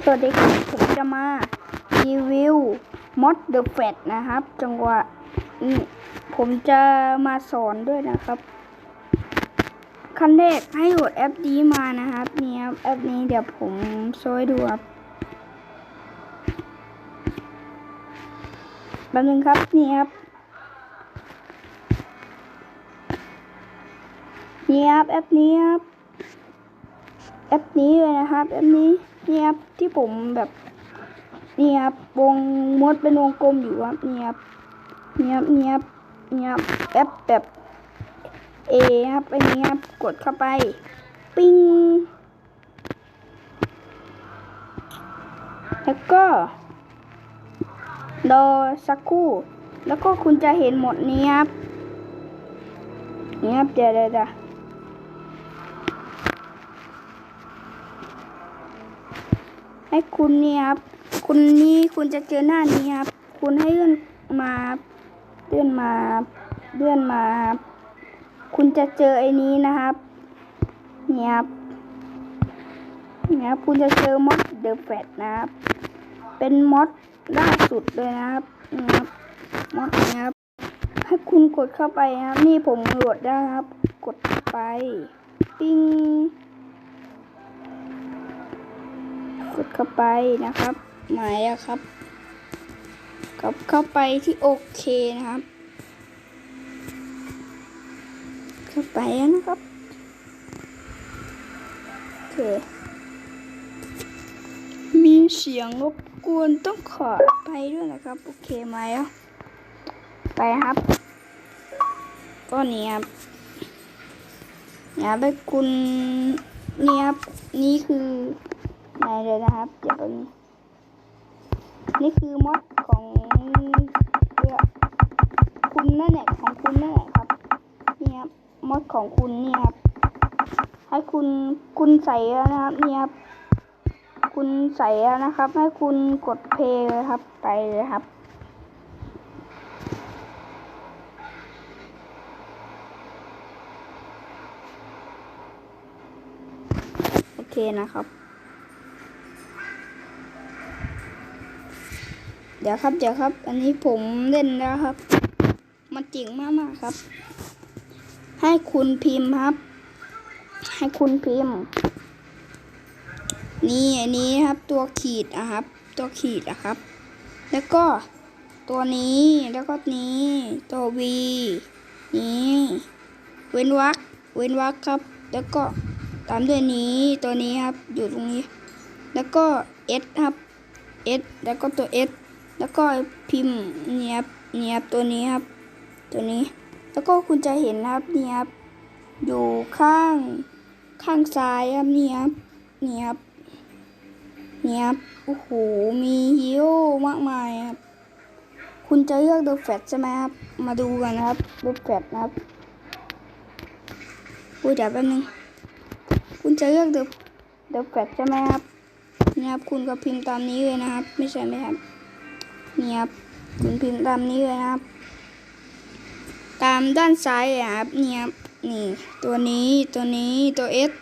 สวัสดีครับผมจะมารีวิวมอดเดอะแฟตนะครับ จังหวะนี้ผมจะมาสอนด้วยนะครับ ขั้นแรกให้โหลดแอปนี้มานะครับนี่ครับแอปนี้เดี๋ยวผมโชว์ให้ดูครับแป๊บนึงครับนี่ครับนี่ครับแอปนี้ครับแอปนี้เลยนะครับแอปนี้ นี่ครับที่ผมแบบนี่ครับวงมดเป็นวงกลมอยู่ครับนี่ครับนี่ครับนี่ครับนี่ครับแอปแบบเอครับอันนี้ครับกดเข้าไป ปิ้งแล้วก็รอสักครู่ แล้วก็คุณจะเห็นหมดนี้ครับนี่ครับเดี๋ยวเดี๋ยว ให้คุณเนี่ยครับ คุณนี่คุณจะเจอหน้านี้ครับ คุณให้เลื่อนมาเลื่อนมาเลื่อนมาคุณจะเจอไอ้นี้นะครับเนี่ยครับเนี่ยครับคุณจะเจอมอดเดอะแฟตนะครับ เป็นมอดล่าสุดเลยนะครับนี่ครับมอดนี้ครับให้คุณกดเข้าไปนะครับ นี่ผมโหลดได้ครับ กดไป ปิ้ง ดเข้าไปนะครับหมายอะครับกดเข้าไปที่โอเคนะครับ เข้าไปนะครับโอเคมีเสียงรบกวนต้องขอไปด้วยนะครับ โอเคไหมอะไปครับก็นี่ครับเนี่ยไปคุณเนี่ครับนี่คือ ไหนเลยนะครับ เดี๋ยวนึงนี่คือมอดของคุณนั่นแหละของคุณนั่นแหละครับ นี่ครับมอดของคุณนี่ครับ ให้คุณคุณใส่แล้วนะครับนี่ครับคุณใส่แล้วนะครับ ให้คุณกดเพย์ครับไปเลยครับโอเคนะครับ เดี๋ยวครับเดี๋ยวครับ อันนี้ผมเล่นแล้วครับ มันจริงมากมากครับ ให้คุณพิมพ์ครับ ให้คุณพิมพ์ นี่อันนี้ครับตัวขีดอะครับ ตัวขีดอะครับ แล้วก็ตัวนี้แล้วก็นี้ตัววีนี้เว้นวรรคเว้นวรรคครับ แล้วก็ตามด้วยนี้ตัวนี้ครับอยู่ตรงนี้ แล้วก็ S ครับ S แล้วก็ตัว S แล้วก็พิมพ์เนียบเนียบตัวนี้ครับ ตัวนี้ แล้วก็คุณจะเห็นนะครับเนียบอยู่ข้างข้างซ้ายครับเนียบเนียบเนียบโอ้โห มีฮีโร่มากมายครับ คุณจะเลือกเดอะแฟตใช่ไหมครับ มาดูกันนะครับเดอะแฟตนะครับอุ้ยเดี๋ยวแป๊บนึง คุณจะเลือกเดอะเดอะแฟตใช่ไหมครับเนี่ยครับ คุณก็พิมพ์ตามนี้เลยนะครับ ไม่ใช่ไหมครับ นี่ยครับคุณพิมพ์ตามนี้เลยนะครับ ตามด้านซ้ายครับเนี่ยครับนี่ตัวนี้ตัวนี้ตัว S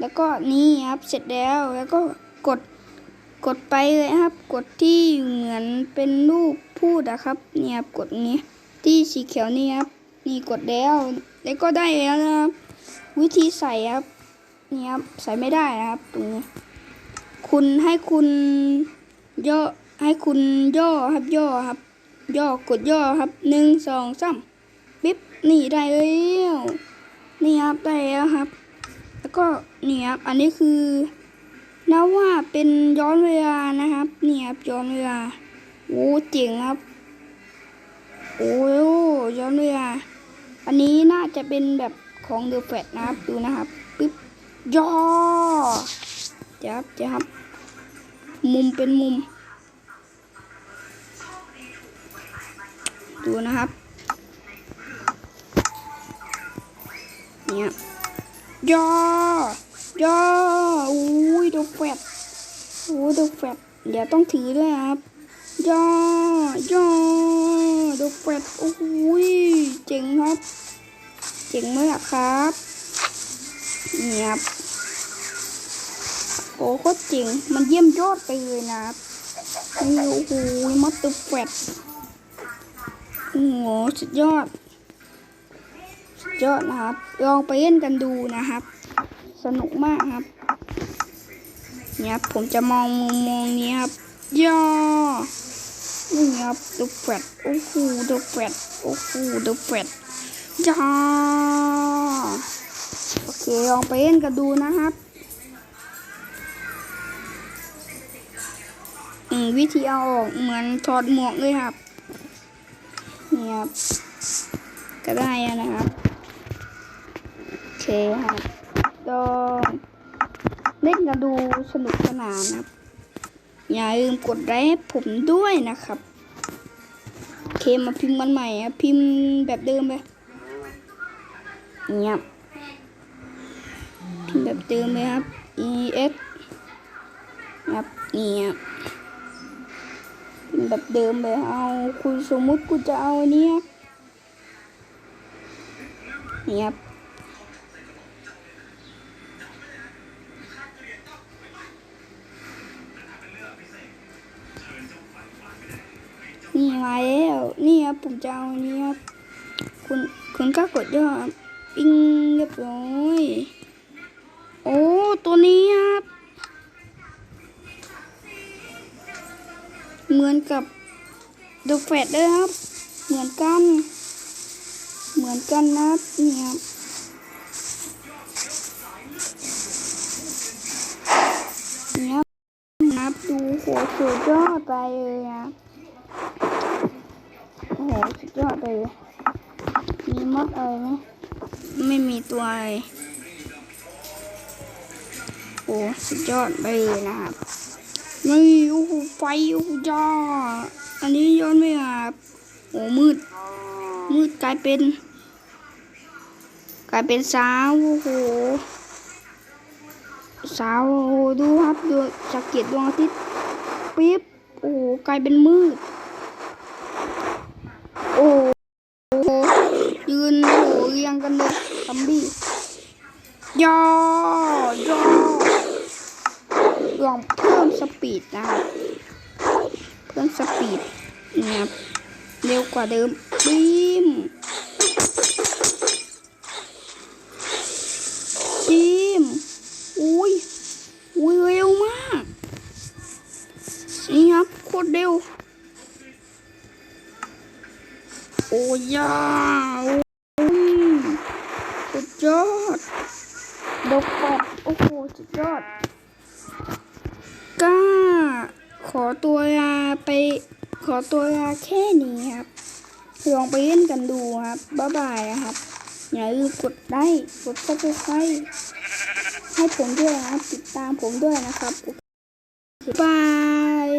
แล้วก็นี่ครับเสร็จแล้วแล้วก็กดกดไปเลยครับ กดที่เหมือนเป็นรูปพูดอะครับเนี่ยครับกดนี้ที่สีเขียวนี่ครับนี่กดแล้ว แล้วก็ได้แล้วนะครับ วิธีใส่ครับนี่ครับใส่ไม่ได้นะครับตรงนี้คุณให้คุณย่อ ให้คุณย่อครับย่อครับ ย่อกดย่อครับหนึ่งสองสามปิ๊บนี่ได้แล้วนี่ครับได้แล้วครับ แล้วก็นี่ครับอันนี้คือนับว่าเป็นย้อนเวลานะครับนี่ครับย้อนเวลาโอ้เจ๋งครับโอ้ยย้อนเวลาอันนี้น่าจะเป็นแบบของเดอะแฟตนะครับดูนะครับปึ๊บย่อเจี๊ยบเจี๊ยบมุมเป็นมุม ดูนะครับ เนี่ยย่อย่ออุ้ยดอะแฟตโอ้เดอะแฟตเดี๋ยวต้องถือด้วยครับย่อย่อดอะแฟตโอ้ยเจ๋งครับ เจ๋งมากครับเนี่ครับโอ้โคตรเจ๋งมันเยี่ยมยอดไปเลยนะครับนี่โอ้โหมัตตอร์แฟต โอ้โหสุดยอด สุดยอดนะครับ ลองไปเล่นกันดูนะครับ สนุกมากครับ เนี่ยครับผมจะมองมุมมองนี้ครับย่อนี่ครับดูแฟดโอ้โหดูแฟดโอ้โหดูแฟดย่าโอเคลองไปเล่นกันดูนะครับอืมวิธีเอาออกเหมือนถอดหมวกเลยครับ นี่ครับ ก็ได้อะนะครับ โอเคครับก็เล่นกันดูสนุกสนานนะครับ อย่าลืมกดไลค์ให้ผมด้วยนะครับโอเคมาพิมพ์มันใหม่อะพิมพ์แบบเดิมไปเงียบพิมพ์แบบเดิมเลยครับ e x ครับเงียบ แบบเดิมเลยเอาคุณสมมุติกูจะเอาอันนี้ครับเงียบนี่มาแล้วนี่ครับผมจะเอาอันนี้ครับคุณคุณก็กดยอดปิ้งเรียบร้อยโอ้ตัวนี้ครับ เหมือนกับดูแฟดเลยครับ เหมือนกัน เหมือนกันนะครับนี่ครับนี่ครับนับดูโหสุดยอดไปเลยนะโอ้โหสุดยอดไปเลยมีมดอะไรไหมไม่มีตัวอะไรโอ้สุดยอดไปเลยนะครับ นี่โอ้โหไฟโอ้โหจ้าอันนี้ย้อนไม่ครับโอ้มืด มืดกลายเป็น กลายเป็นสาวโอ้โหสาวโอ้โหดูครับดูจากเกียรติดวงอาทิตย์ปิ๊บโอ้โหกลายเป็นมืด โอ้โหยืนโอ้โหเรียงกันเลยซัมบี้ย่อย่อลองเพิ่มสปีดนะครับ เพิ่มสปีดนะครับเร็วกว่าเดิมบีมบีมอุ้ยอุ้ยเร็วมากนี่ครับโคตรเร็วโอ้ยาโอ้ยสุดยอดดอกแปดโอ้โหสุดยอด ก็ขอตัวลาไปขอตัวลาแค่นี้ครับ ลองไปเล่นกันดูครับ บ๊ายบายนะครับ อย่าลืมกดไลค์กดซับสไครต์ให้ผมด้วยนะครับ ติดตามผมด้วยนะครับบาย